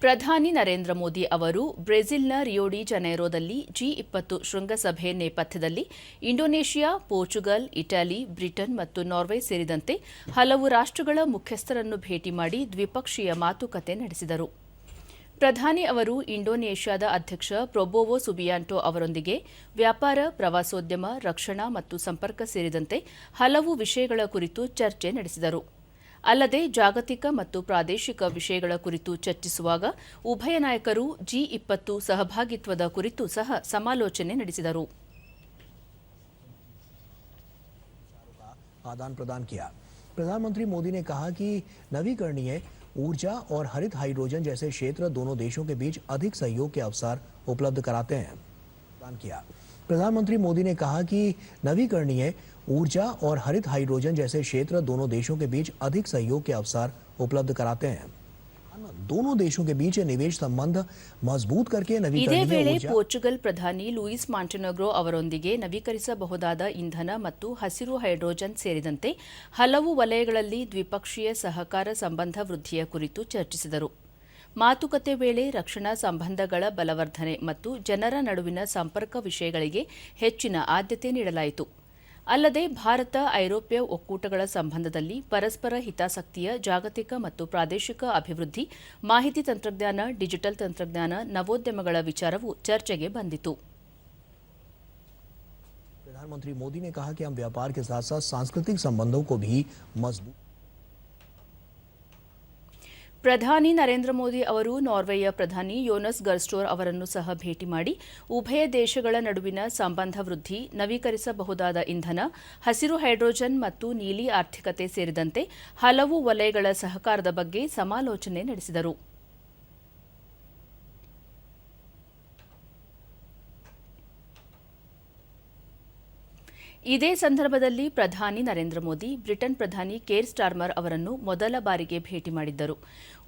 ಪ್ರಧಾನಿ ನರೇಂದ್ರ ಮೋದಿ ಅವರು ಬ್ರೆಜಿಲ್ನ ರಿಯೋಡಿ ಜನೇರೋದಲ್ಲಿ ಜಿ ಇಪ್ಪತ್ತು ಶೃಂಗಸಭೆ ನೇಪಥ್ಯದಲ್ಲಿ ಇಂಡೋನೇಷಿಯಾ, ಪೋರ್ಚುಗಲ್, ಇಟಲಿ, ಬ್ರಿಟನ್ ಮತ್ತು ನಾರ್ವೆ ಸೇರಿದಂತೆ ಹಲವು ರಾಷ್ಟ್ರಗಳ ಮುಖ್ಯಸ್ಥರನ್ನು ಭೇಟಿ ಮಾಡಿ ದ್ವಿಪಕ್ಷೀಯ ಮಾತುಕತೆ ನಡೆಸಿದರು. ಪ್ರಧಾನಿ ಅವರು ಇಂಡೋನೇಷ್ಯಾದ ಅಧ್ಯಕ್ಷ ಪ್ರೊಬೋವೊ ಸುಬಿಯಾಂಟೋ ಅವರೊಂದಿಗೆ ವ್ಯಾಪಾರ, ಪ್ರವಾಸೋದ್ಯಮ, ರಕ್ಷಣಾ ಮತ್ತು ಸಂಪರ್ಕ ಸೇರಿದಂತೆ ಹಲವು ವಿಷಯಗಳ ಕುರಿತು ಚರ್ಚೆ ನಡೆಸಿದರು. ಅಲ್ಲದೆ ಜಾಗತಿಕ ಮತ್ತು ಪ್ರಾದೇಶಿಕ ವಿಷಯಗಳ ಕುರಿತು ಚರ್ಚಿಸುವಾಗ ಉಭಯ ನಾಯಕರು ಜಿ ಇಪ್ಪತ್ತು ಸಹಭಾಗಿತ್ವದ ಕುರಿತು ಸಹ ಸಮಾಲೋಚನೆ ನಡೆಸಿದರು आदान प्रदान किया प्रधानमंत्री मोदी ने कहा कि नवीकरणीय ऊर्जा और हरित हाइड्रोजन जैसे क्षेत्र दोनों देशों के बीच अधिक सहयोग के अवसर उपलब्ध कराते हैं प्रदान किया प्रधानमंत्री मोदी ने कहा कि नवीकरणीय ऊर्जा और हरित हाइड्रोजन जैसे क्षेत्र दोनों देशों के बीच अधिक सहयोग के अवसर उपलब्ध कराते हैं दोनों देशों के बीच निवेश संबंध मजबूत करके ಇದೇ नवीकरणीय ವೇಳೆ ऊर्जा ಪೋರ್ಚುಗಲ್ ಪ್ರಧಾನಿ ಲೂಯಿಸ್ ಮಾಂಟೆನಗ್ರೋ ಅವರೊಂದಿಗೆ ನವೀಕರಿಸಬಹುದಾದ ಇಂಧನ ಮತ್ತು ಹಸಿರು ಹೈಡ್ರೋಜನ್ ಸೇರಿದಂತೆ ಹಲವು ವಲಯಗಳಲ್ಲಿ ದ್ವಿಪಕ್ಷೀಯ ಸಹಕಾರ ಸಂಬಂಧ ವೃದ್ಧಿಯ ಕುರಿತು ಚರ್ಚಿಸಿದರು ಮಾತುಕತೆ ವೇಳೆ ರಕ್ಷಣಾ ಸಂಬಂಧಗಳ ಬಲವರ್ಧನೆ ಮತ್ತು ಜನರ ನಡುವಿನ ಸಂಪರ್ಕ ವಿಷಯಗಳಿಗೆ ಹೆಚ್ಚಿನ ಆದ್ಯತೆ ನೀಡಲಾಯಿತು ಅಲ್ಲದೆ ಭಾರತ ಐರೋಪ್ಯ ಒಕ್ಕೂಟಗಳ ಸಂಬಂಧದಲ್ಲಿ ಪರಸ್ಪರ ಹಿತಾಸಕ್ತಿಯ ಜಾಗತಿಕ ಮತ್ತು ಪ್ರಾದೇಶಿಕ ಅಭಿವೃದ್ಧಿ ಮಾಹಿತಿ ತಂತ್ರಜ್ಞಾನ ಡಿಜಿಟಲ್ ತಂತ್ರಜ್ಞಾನ ನವೋದ್ಯಮಗಳ ವಿಚಾರವೂ ಚರ್ಚೆಗೆ ಬಂದಿತು प्रधानमंत्री मोदी ने कहा कि हम व्यापार के साथ साथ सांस्कृतिक संबंधों को भी मजबूत ಪ್ರಧಾನಿ ನರೇಂದ್ರ ಮೋದಿ ಅವರು ನಾರ್ವೆಯ ಪ್ರಧಾನಿ ಯೋನಸ್ ಗರ್ಸ್ಟೋರ್ ಅವರನ್ನು ಸಹ ಭೇಟಿ ಮಾಡಿ ಉಭಯ ದೇಶಗಳ ನಡುವಿನ ಸಂಬಂಧ ವೃದ್ಧಿ, ನವೀಕರಿಸಬಹುದಾದ ಇಂಧನ, ಹಸಿರು ಹೈಡ್ರೋಜನ್ ಮತ್ತು ನೀಲಿ ಆರ್ಥಿಕತೆ ಸೇರಿದಂತೆ ಹಲವು ವಲಯಗಳ ಸಹಕಾರದ ಬಗ್ಗೆ ಸಮಾಲೋಚನೆ ನಡೆಸಿದರು. ಇದೇ ಸಂದರ್ಭದಲ್ಲಿ ಪ್ರಧಾನಿ ನರೇಂದ್ರ ಮೋದಿ, ಬ್ರಿಟನ್ ಪ್ರಧಾನಿ ಕೇರ್ ಸ್ಟಾರ್ಮರ್ ಅವರನ್ನು ಮೊದಲ ಬಾರಿಗೆ ಭೇಟಿ ಮಾಡಿದ್ದರು.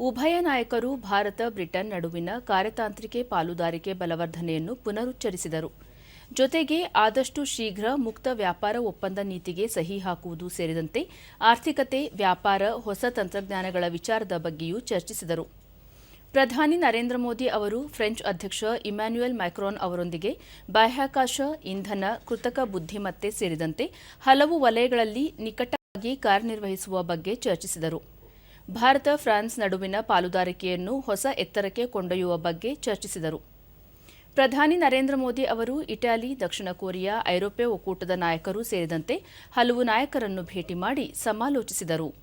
ಉಭಯ ನಾಯಕರು ಭಾರತ, ಬ್ರಿಟನ್ ನಡುವಿನ ಕಾರ್ಯತಾಂತ್ರಿಕೆ ಪಾಲುದಾರಿಕೆ ಬಲವರ್ಧನೆಯನ್ನು ಪುನರುಚ್ಚರಿಸಿದರು. ಜೊತೆಗೆ ಆದಷ್ಟು ಶೀಘ್ರ ಮುಕ್ತ ವ್ಯಾಪಾರ ಒಪ್ಪಂದ ನೀತಿಗೆ ಸಹಿ ಹಾಕುವುದು ಸೇರಿದಂತೆ ಆರ್ಥಿಕತೆ, ವ್ಯಾಪಾರ, ಹೊಸ ತಂತ್ರಜ್ಞಾನಗಳ ವಿಚಾರದ ಬಗ್ಗೆಯೂ ಚರ್ಚಿಸಿದರು. ಪ್ರಧಾನಿ ನರೇಂದ್ರ ಮೋದಿ ಅವರು ಫ್ರೆಂಚ್ ಅಧ್ಯಕ್ಷ ಇಮ್ಯಾನ್ಯುಯಲ್ ಮ್ಯಾಕ್ರೋನ್ ಅವರೊಂದಿಗೆ ಬಾಹ್ಯಾಕಾಶ ಇಂಧನ ಕೃತಕ ಬುದ್ಧಿಮತ್ತೆ ಸೇರಿದಂತೆ ಹಲವು ವಲಯಗಳಲ್ಲಿ ನಿಕಟವಾಗಿ ಕಾರ್ಯನಿರ್ವಹಿಸುವ ಬಗ್ಗೆ ಚರ್ಚಿಸಿದರು. ಭಾರತ, ಫ್ರಾನ್ಸ್ ನಡುವಿನ ಪಾಲುದಾರಿಕೆಯನ್ನು ಹೊಸ ಎತ್ತರಕ್ಕೆ ಕೊಂಡೊಯ್ಯುವ ಬಗ್ಗೆ ಚರ್ಚಿಸಿದರು. ಪ್ರಧಾನಿ ನರೇಂದ್ರ ಮೋದಿ ಅವರು ಇಟಲಿ, ದಕ್ಷಿಣ ಕೊರಿಯಾ, ಐರೋಪ್ಯ ಒಕ್ಕೂಟದ ನಾಯಕರು ಸೇರಿದಂತೆ ಹಲವು ನಾಯಕರನ್ನು ಭೇಟಿ ಮಾಡಿ ಸಮಾಲೋಚಿಸಿದರು.